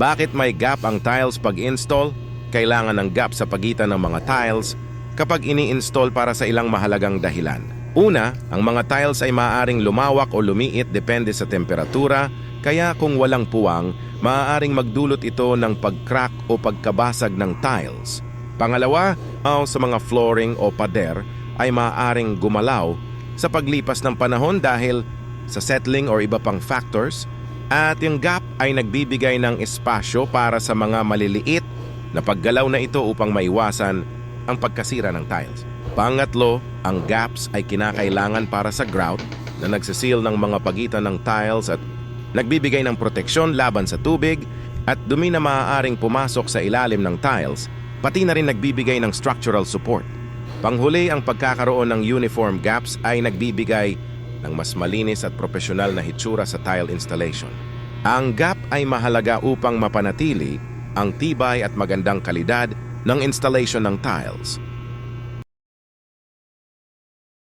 Bakit may gap ang tiles pag install? Kailangan ng gap sa pagitan ng mga tiles kapag ini-install para sa ilang mahalagang dahilan. Una, ang mga tiles ay maaaring lumawak o lumiit depende sa temperatura, kaya kung walang puwang, maaaring magdulot ito ng pag-crack o pagkabasag ng tiles. Pangalawa, ang sa mga flooring o pader ay maaaring gumalaw sa paglipas ng panahon dahil sa settling or iba pang factors at yung gap ay nagbibigay ng espasyo para sa mga maliliit na paggalaw na ito upang maiwasan ang pagkasira ng tiles. Pangatlo, ang gaps ay kinakailangan para sa grout na nagsisil ng mga pagitan ng tiles at nagbibigay ng proteksyon laban sa tubig at dumi na maaaring pumasok sa ilalim ng tiles, pati na rin nagbibigay ng structural support. Panghuli, ang pagkakaroon ng uniform gaps ay nagbibigay ng mas malinis at profesional na hitsura sa tile installation. Ang gap ay mahalaga upang mapanatili ang tibay at magandang kalidad ng installation ng tiles.